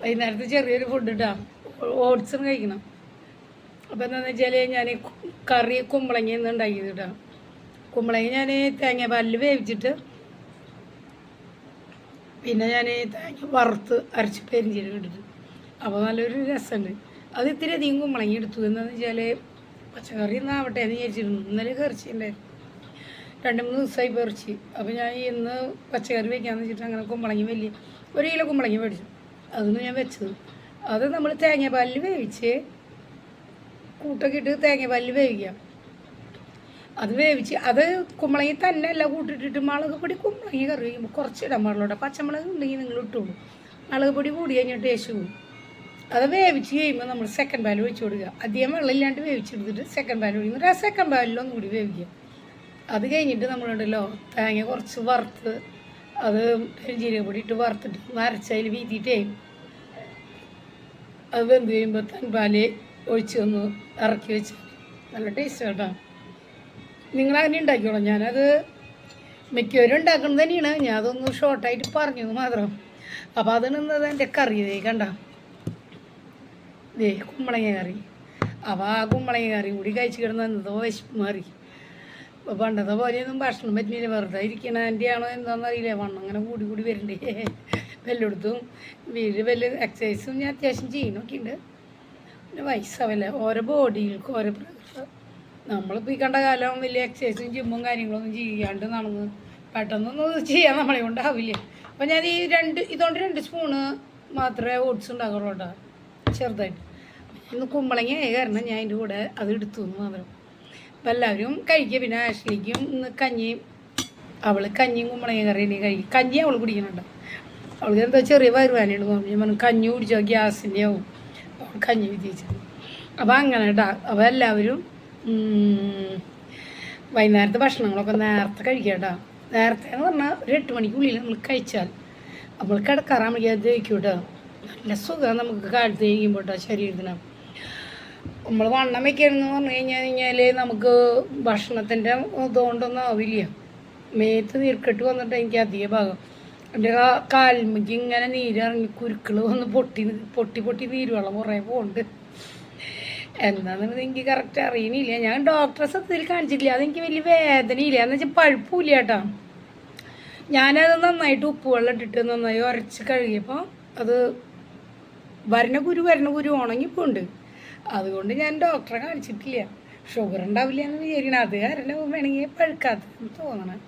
വൈകുന്നേരത്ത് ചെറിയൊരു ഫുഡ് ഇട്ടാ ഓട്സും കഴിക്കണം. അപ്പം എന്താണെന്ന് വെച്ചാൽ ഞാൻ കറി കുമ്പളങ്ങ ഒന്ന് ഉണ്ടാക്കിയത് കേട്ടോ കുമ്പളങ്ങ ഞാൻ തേങ്ങ പല്ല് വേവിച്ചിട്ട് പിന്നെ ഞാൻ തേങ്ങ വറുത്ത് അരച്ച് പെരിഞ്ചീരകം ഇട്ടിട്ട്. അപ്പോൾ നല്ലൊരു രസമുണ്ട് അത് ഇത്തിരി അധികം കുമ്പളങ്ങ എടുത്തു. എന്താണെന്ന് വെച്ചാൽ പച്ചക്കറി ഒന്നാവട്ടെ എന്ന് വിചാരിച്ചിരുന്നു. ഇന്നലെ കറിച്ച് ഉണ്ടായിരുന്നു രണ്ട് മൂന്ന് ദിവസമായി പറിച്ച് അപ്പോൾ ഞാൻ ഇന്ന് പച്ചക്കറി വെക്കാന്ന് വെച്ചിട്ട് അങ്ങനെ കുമ്പളങ്ങി വലിയ ഒരു കിലോ കുമ്പളങ്ങി മേടിച്ചു. അതൊന്നും ഞാൻ വെച്ചത്. അത് നമ്മൾ തേങ്ങാപ്പാലിൽ വേവിച്ച് കൂട്ടൊക്കെ ഇട്ട് തേങ്ങാപ്പാലിൽ വേവിക്കാം. അത് വേവിച്ച് അത് കുമ്പളങ്ങി തന്നെ അല്ല കൂട്ടിട്ടിട്ട് മുളക് പൊടി കുമ്പളങ്ങി കറി വയ്ക്കുമ്പോൾ കുറച്ച് ഇടാൻ പാടുള്ളൂ പച്ചമുളക് ഉണ്ടെങ്കിൽ നിങ്ങൾ ഇട്ടോളൂ മുളക് പൊടി കൂടി കഴിഞ്ഞിട്ട് ടേസ്റ്റ് പോകും അത് വേവിച്ച് കഴിയുമ്പോൾ നമ്മൾ സെക്കൻഡ് പാൽ ഒഴിച്ചു കൊടുക്കുക. അധികം വെള്ളം ഇല്ലാണ്ട് വേവിച്ചെടുത്തിട്ട് സെക്കൻഡ് പാൽ ആ സെക്കൻഡ് പാലിലൊന്നും കൂടി വേവിക്കുക. അത് കഴിഞ്ഞിട്ട് നമ്മളുണ്ടല്ലോ തേങ്ങ കുറച്ച് വറുത്ത് അത് പെരുംജീരകപ്പൊടി ഇട്ട് വറുത്തിട്ട് നരച്ചതിൽ വീതിയിട്ടേ അത് വെന്ത് കഴിയുമ്പോൾ തൻപാൽ ഒഴിച്ച് ഒന്ന് ഇറക്കി വെച്ച് നല്ല ടേസ്റ്റ് കേട്ടോ. നിങ്ങളങ്ങനെ ഉണ്ടാക്കിയോളാം ഞാനത് മിക്കവരും ഉണ്ടാക്കുന്നത് തന്നെയാണ്. ഞാൻ അതൊന്ന് ഷോർട്ടായിട്ട് പറഞ്ഞത് മാത്രം. അപ്പോൾ അതാണ് ഇന്നത് എന്റെ കറി ദേ കണ്ട? ദേ കുമ്പളങ്ങ കറി. അപ്പോൾ ആ കുമ്പളങ്ങ കറി കൂടി കഴിച്ച് കിടന്ന് എന്തോ വിശപ്പ് മാറി. പണ്ടത്തെ പോലെയൊന്നും ഭക്ഷണം പറ്റില്ല. വെറുതെ ഇരിക്കണ എന്റെ ആണോ എന്താണെന്നറിയില്ല വണ്ണം അങ്ങനെ കൂടി കൂടി വരണ്ടേ. വല്ലയിടത്തും വീട് വല്ല എക്സസൈസും ഞാൻ അത്യാവശ്യം ചെയ്യുന്നൊക്കെ ഉണ്ട് പിന്നെ വയസ്സാവില്ല. ഓരോ ബോഡികൾക്ക് ഓരോ നമ്മളിപ്പോൾ ഈ കണ്ട കാലം വലിയ എക്സസൈസും ജിമ്മും കാര്യങ്ങളൊന്നും ചെയ്യാണ്ട് നടന്ന് പെട്ടെന്നൊന്നും ചെയ്യാൻ നമ്മളെ കൊണ്ടാവില്ല. അപ്പം ഞാൻ ഈ രണ്ട് ഇതുകൊണ്ട് രണ്ട് സ്പൂണ് മാത്രമേ ഓട്സ് ഉണ്ടാക്കുള്ളൂ കേട്ടോ. ചെറുതായിട്ട്. ഇന്ന് കുമ്പളങ്ങ കാരണം ഞാൻ അതിന്റെ കൂടെ അത് എടുത്തു മാത്രം. അപ്പം എല്ലാവരും കഴിക്കുക പിന്നെ ആഷ്ലിക്കും ഇന്ന് കഞ്ഞിയും അവൾ കഞ്ഞിയും കുമ്പളങ്ങ കറിയും കഴിക്കും. കഞ്ഞി അവൾ കുടിക്കുന്നുണ്ട് അവൾക്ക് എന്താ ചെറിയ വരുവാനുണ്ട് ഞാൻ പറഞ്ഞു കഞ്ഞി കുടിച്ചോ? ഗ്യാസിന്റെ ആവും. അവൾ കഞ്ഞി വിധിച്ചത് അപ്പം അങ്ങനെ കേട്ടോ അപ്പോൾ എല്ലാവരും വൈകുന്നേരത്തെ ഭക്ഷണങ്ങളൊക്കെ നേരത്തെ കഴിക്കുക കേട്ടോ നേരത്തെ എന്ന് പറഞ്ഞാൽ ഒരു എട്ട് മണിക്കുള്ളിൽ നമ്മൾ കഴിച്ചാൽ നമ്മൾ കിടക്കാറാകുമ്പോഴേക്കും അത് കഴിക്കും കേട്ടോ നല്ല സുഖം നമുക്ക് കാലത്ത് കഴിക്കുമ്പോൾ കേട്ടോ ശരീരത്തിന് നമ്മൾ വണ്ണം വെക്കണമെന്ന് പറഞ്ഞു കഴിഞ്ഞാൽ കഴിഞ്ഞാൽ നമുക്ക് ഭക്ഷണത്തിന്റെ ഇതുകൊണ്ടൊന്നും ആവില്ല. മേത്ത് നീർക്കെട്ട് വന്നിട്ട് എനിക്ക് അധിക ഭാഗം. എന്റെ കാൽമയ്ക്ക് ഇങ്ങനെ നീരിറങ്ങി കുരുക്കൾ വന്ന് പൊട്ടി പൊട്ടി പൊട്ടി നീരുവെള്ളം കുറേ പോകുന്നുണ്ട് എന്താണെന്നുള്ളത് എനിക്ക് കറക്റ്റ് അറിയണില്ല. ഞാൻ ഡോക്ടറെ സത്യത്തിൽ കാണിച്ചിട്ടില്ല. അതെനിക്ക് വലിയ വേദനയില്ല. എന്ന് വെച്ചാൽ പഴുപ്പില്ല കേട്ടോ. ഞാനത് നന്നായിട്ട് ഉപ്പുവെള്ളം ഇട്ടിട്ട് നന്നായി ഉരച്ച് കഴുകിയപ്പോൾ അത് വരണ കുരു വരണ കുരു ഉണങ്ങിപ്പോണ്ട് അതുകൊണ്ട് ഞാൻ ഡോക്ടറെ കാണിച്ചിട്ടില്ല. ഷുഗർ ഉണ്ടാവില്ല എന്ന് വിചാരിക്കണം അത് കാരണം വേണമെങ്കിൽ പഴുക്കാത്തെന്ന് തോന്നണം.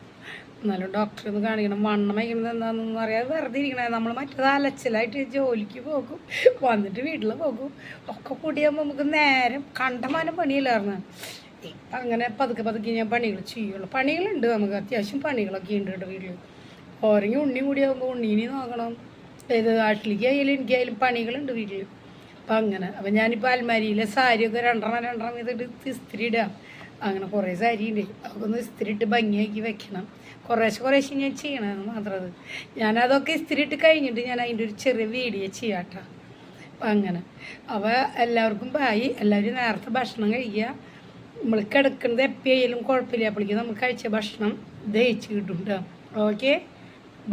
എന്നാലും ഡോക്ടറെ ഒന്ന് കാണിക്കണം. വണ്ണം വയ്ക്കുന്നത് എന്താണെന്നൊന്നും അറിയാതെ വെറുതെ ഇരിക്കണേ. നമ്മൾ മറ്റേത് അലച്ചിലായിട്ട് ജോലിക്ക് പോകും. വന്നിട്ട് വീട്ടിൽ പോകും. ഒക്കെ കൂടിയാകുമ്പോൾ നമുക്ക് നേരം കണ്ടമാനം പണിയില്ലായിരുന്നു. ഇപ്പം അങ്ങനെ പതുക്കെ പതുക്കെ ഞാൻ പണികൾ ചെയ്യുള്ളൂ. പണികളുണ്ട് നമുക്ക്. അത്യാവശ്യം പണികളൊക്കെ ഉണ്ട് കേട്ടോ വീട്ടിൽ ഓരെങ്കിൽ ഉണ്ണി കൂടിയാകുമ്പോൾ ഉണ്ണീനെ നോക്കണം. ഏത് ആട്ടിലേക്ക് ആയാലും എനിക്കായാലും പണികളുണ്ട് വീട്ടിൽ അപ്പം അങ്ങനെ. അപ്പം ഞാനിപ്പോൾ അൽമാരിയിലെ സാരിയൊക്കെ രണ്ടെണ്ണം രണ്ടെണ്ണം ഇതിട്ട് ഇസ്തിരി ഇടാം. അങ്ങനെ കുറേ സാരി ഉണ്ട് അതൊക്കെ ഒന്ന് ഇസ്തിരി ഇട്ട് ഭംഗിയാക്കി വെക്കണം. കുറേശ്ശെ കുറേശ്ശെ ഞാൻ ചെയ്യണമെന്ന് മാത്രം ഞാനതൊക്കെ ഇസ്തിരി ഇട്ട് കഴിഞ്ഞിട്ട് ഞാൻ അതിന്റെ ഒരു ചെറിയ വീഡിയോ ചെയ്യാട്ടോ. അപ്പം അങ്ങനെ. അവ എല്ലാവർക്കും ബായി. എല്ലാവരും നേരത്തെ ഭക്ഷണം കഴിക്കുക നമ്മൾ കിടക്കുന്നത് എപ്പോഴായാലും കുഴപ്പമില്ല. അപ്പോഴേക്കും നമുക്ക് കഴിച്ച ഭക്ഷണം ദഹിച്ച് കിട്ടും കേട്ടോ ഓക്കെ?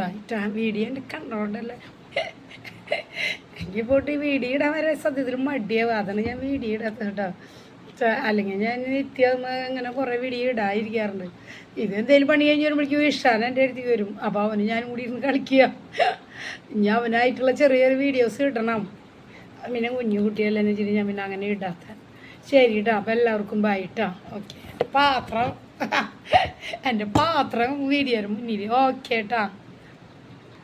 ബൈ വീഡിയോ എന്റെ കണ്ടോണ്ടല്ലേ എനിക്ക് പോയിട്ട് വീഡിയോ ഇടാൻ വരെ സത്യത്തിൽ മടിയാവും അതാണ് ഞാൻ വീഡിയോ ഇടാത്തത് കേട്ടോ. അല്ലെങ്കിൽ ഞാൻ നിത്യം അങ്ങനെ കുറേ വീഡിയോ ഇടാതിരിക്കാറുണ്ട്. ഇത് എന്തെങ്കിലും പണി കഴിഞ്ഞ് വരുമ്പോഴേക്കും ഇഷ്ടാൻ എന്റെ അടുത്തേക്ക് വരും. അപ്പോൾ അവന് ഞാനും കൂടി ഇരുന്ന് കളിക്കുക. ഇനി അവനായിട്ടുള്ള ചെറിയൊരു വീഡിയോസ് ഇടണം. പിന്നെ കുഞ്ഞു കുട്ടിയല്ലെന്ന് വെച്ചിട്ട് ഞാൻ പിന്നെ അങ്ങനെ ഇടാത്ത. ശരി കേട്ടോ അപ്പം എല്ലാവർക്കും ബായിട്ടാ ഓക്കെ പാത്രം. എന്റെ പാത്രം വീഡിയോ മുന്നിൽ ഓക്കെ കേട്ടാ